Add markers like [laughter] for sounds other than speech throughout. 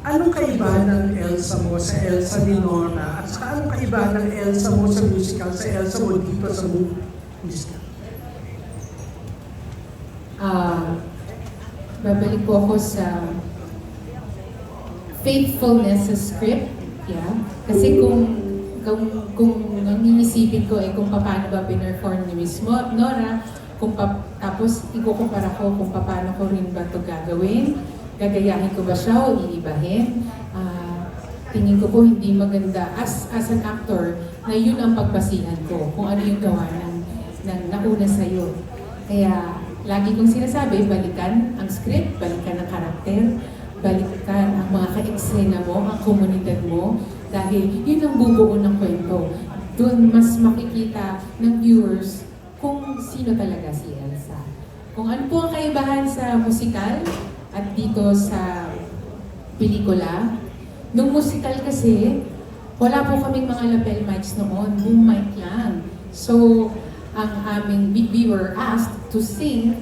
anong kaiba ng Elsa mo sa Elsa ni Nora? At saka anong kaiba ng Elsa mo sa musical sa Elsa mo dito sa musical? Ah, babalik po ako sa faithfulness sa script. Yeah. Kasi kung kung kung ang iisipin ko ay kung paano ba pinerform ni Miss Nora, kung pa, tapos ikukumpara ko kung paano ko rin ba ito gagawin, gagayahin ko ba siya o iibahin. Ah, tingin ko po hindi maganda as as an actor na yun ang pagbasihan ko kung ano yung gawa ng, ng nauna sa'yo. Kaya lagi kong sinasabi, balikan ang script, balikan ang karakter, balikan ang mga ka-eksena mo, ang komunidad mo, dahil yun ang bubuo ng kwento. Doon mas makikita ng viewers kung sino talaga si Elsa. Kung ano po ang kaibahan sa musikal at dito sa pelikula. Nung musical kasi, wala po kaming mga lapel mics noon, boom mic lang. So, ang aming, we, we were asked to sing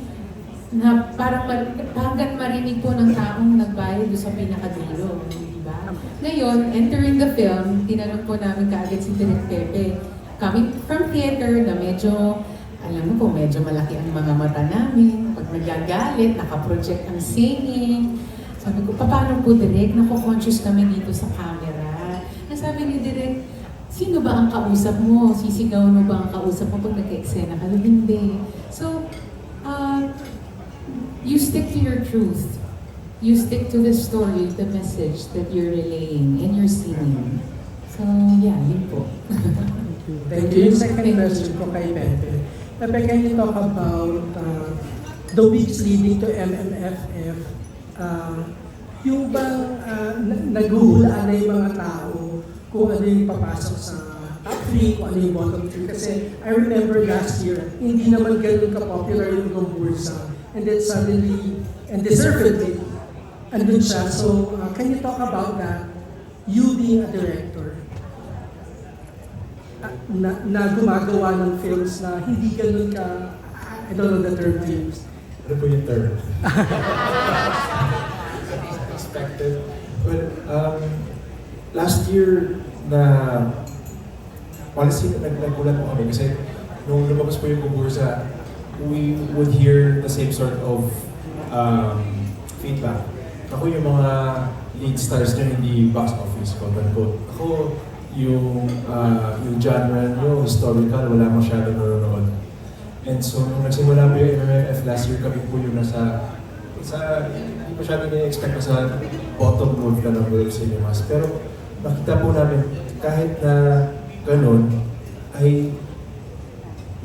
na parang mar, hanggang marinig po ng taong nagbayad sa pinakadulo. Di ba? Ngayon, entering the film, tinanong po namin kaagad si Direk Pepe. Coming from theater na medyo, alam mo po, medyo malaki ang mga mata namin. Pag nagagalit, nakaproject ang singing. Sabi ko, paano po Direk? Nako-conscious kami dito sa camera. Nasabi ni Direk, sino ba ang kausap mo? Sisigaw mo ba ang kausap mo pag nag-eksena ka? Hindi. So, uh, you stick to your truth. You stick to the story, the message that you're relaying and you're singing. So, yeah, yun po. Thank you. Second question ko kay Pepe. Pepe, can you talk about uh, the weeks leading to MMFF? Uh, yung bang uh, na- naghuhulaan na yung mga tao kung ano yung papasok sa top 3, kung ano yung bottom 3. Kasi I remember last year, hindi naman ganun ka-popular yung Gombursa. And then suddenly, and deservedly, andun siya. So, uh, can you talk about that? You being a director, na, na gumagawa ng films na hindi ganun ka, I don't know the term to use. Ano po yung term? Expected. Well, um, last year na honestly, nag nagulat po kami kasi nung lumabas po yung kumbursa, we would hear the same sort of um, feedback. Ako yung mga lead stars na hindi box office, quote unquote. Ako, yung, uh, yung genre nyo, historical, wala masyado nanonood. And so, nung nagsimula po yung MMFF last year, kami po yung nasa, sa, hindi masyado na-expect na sa bottom move na ng World Cinemas. Pero nakita po namin, kahit na ganun, ay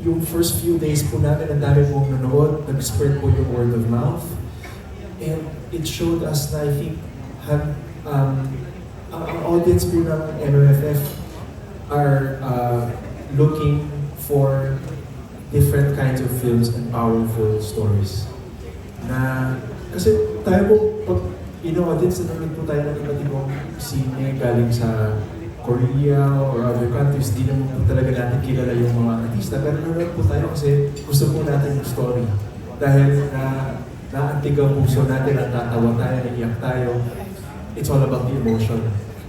yung first few days po namin, ang dami pong nanood, nag-spread po yung word of mouth. And it showed us na I think, um, ang, ang audience po ng MMFF are uh, looking for different kinds of films and powerful stories. Na, kasi tayo po, pag in-audience, nanonood po tayo ng iba't ibang sine galing sa Korea or other countries, di naman po talaga natin kilala yung mga artista. Pero nanonood po tayo kasi gusto po natin yung story. Dahil na naantig ang puso natin, natatawa tayo, naiyak tayo. It's all about the emotion.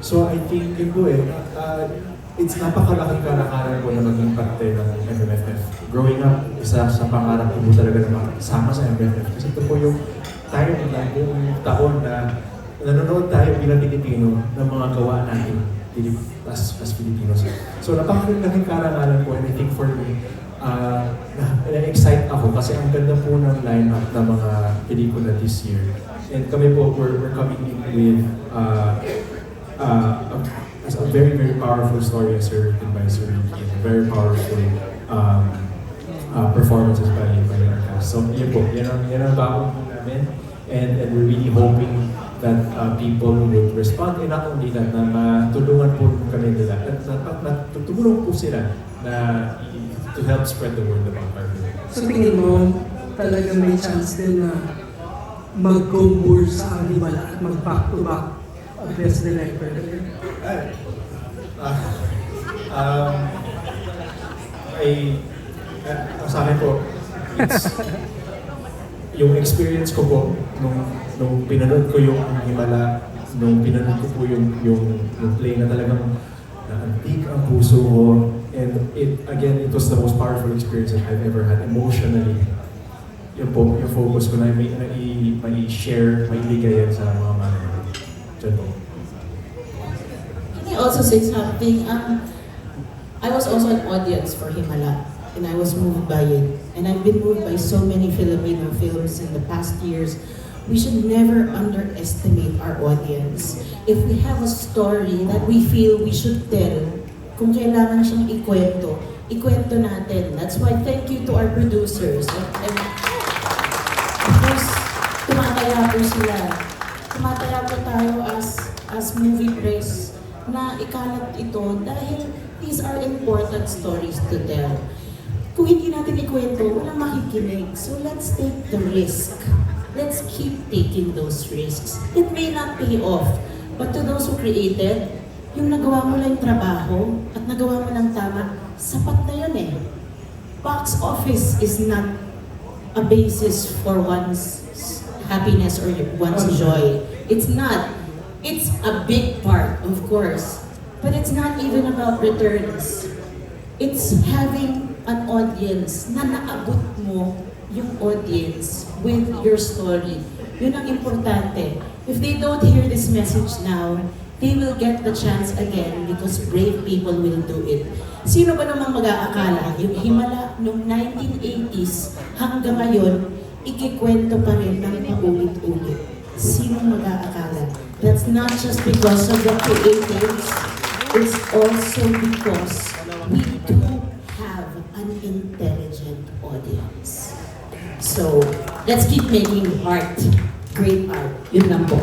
So I think yun po eh, uh, it's napakalaking kalakaran ko na maging parte ng MMFF. Growing up, isa sa pangarap ko po talaga na makasama sa MMFF. Kasi ito po yung time na yung taon na nanonood tayo bilang Pilipino ng mga gawa natin as, as Filipinos. So napakalaking karangalan po and I think for me, uh, na, na-excite ako kasi ang ganda po ng lineup ng mga pelikula this year. And kami po, we're, we're coming in with uh, uh, a, a very, very powerful story as written by Sir Ricky very powerful um, uh, performances by, by our cast. So yun po, yan ang, yan ang bago namin. And, and we're really hoping that uh, people would respond and not only that, na matulungan po kami nila. At na, na, na, tumulong po sila na to help spread the word about our. So tingin mo, talaga may chance din na mag-gumbursa ang Himala at mag-back-to-back ang best director. Ah, um, ay, ah, ang sa akin po, it's, [laughs] yung experience ko po, nung, nung pinanood ko yung Himala, nung pinanood ko po yung, yung, yung play na talagang naantig ang puso ko. And it, again, it was the most powerful experience that I've ever had emotionally. Yun po, yung focus ko na may, may, may share, may ibigay yan sa mga manonood. Diyan po. Can I also say something? Um, I was also an audience for Himala, and I was moved by it. And I've been moved by so many Filipino films in the past years. We should never underestimate our audience. If we have a story that we feel we should tell, kung kailangan siyang ikwento, ikwento natin. That's why thank you to our producers. And, and course, tumataya po sila. Tumataya po tayo as as movie press na ikalat ito dahil these are important stories to tell. Kung hindi natin ikwento, walang makikinig. So let's take the risk. Let's keep taking those risks. It may not pay off, but to those who created, yung nagawa mo lang trabaho at nagawa mo lang tama, sapat na yun eh. Box office is not a basis for one's happiness or one's joy. It's not. It's a big part, of course. But it's not even about returns. It's having an audience na naabot mo yung audience with your story. Yun ang importante. If they don't hear this message now, they will get the chance again because brave people will do it. Sino ba namang mag-aakala yung Himala noong 1980s hanggang ngayon, ikikwento pa rin ng paulit-ulit. Sino mag-aakala? That's not just because of the creatives, it's also because we do have an intelligent audience. So, let's keep making art, great art. Yun lang po.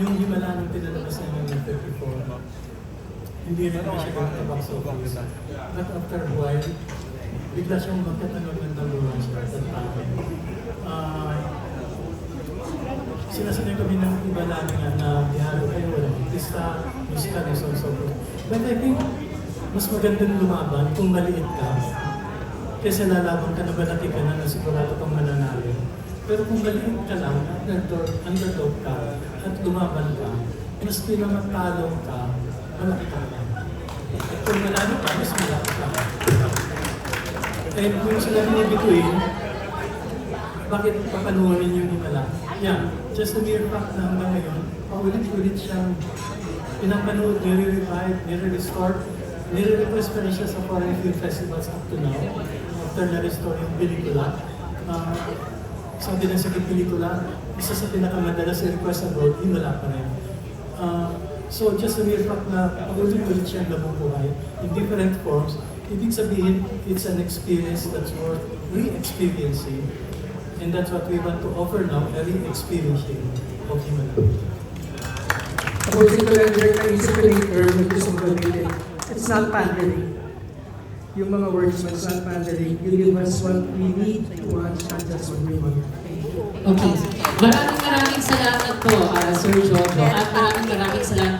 Yung himala nung pinalabas namin 54, hindi rin naman siya box office. But after a while, bigla siyang magkatanog ng daluhan siya. At uh, sinasanay kami ng iba namin nga na biharo kayo, walang artista, musical, and so on so forth. But I think, mas magandang lumaban kung maliit ka, kaysa lalaban ka na balaki ka na na sigurado kang mananalo. Pero kung maliit ka lang, underdog, underdog ka, at lumaban ka, maski na matalo ka, malaki ka. At kung manalo ka, mas malaki ka. And kung sila ni Bituin, bakit papanuorin yung himala? Yeah, just the mere fact na hanggang ngayon, paulit-ulit siyang pinapanood, nire-revive, nire-restore, nire-request pa rin siya sa foreign film festivals up to now. After na-restore yung pelikula. Uh, sabi na sa pelikula, isa sa pinakamadalas na request abroad, himala pa rin. Uh, so just mere fact na paulit-ulit siyang nabubuhay in different forms, ibig sabihin, it's an experience that's worth re-experiencing. And that's what we want to offer now, a re-experiencing of Himala. Tapusin ko lang din ang isip ko gamitin. It's not pandering. Yung mga words mo, it's not pandering. You give us what we need to watch, not just what we want. Okay. Maraming maraming salamat po, ah, Sir Jojo. At maraming maraming salamat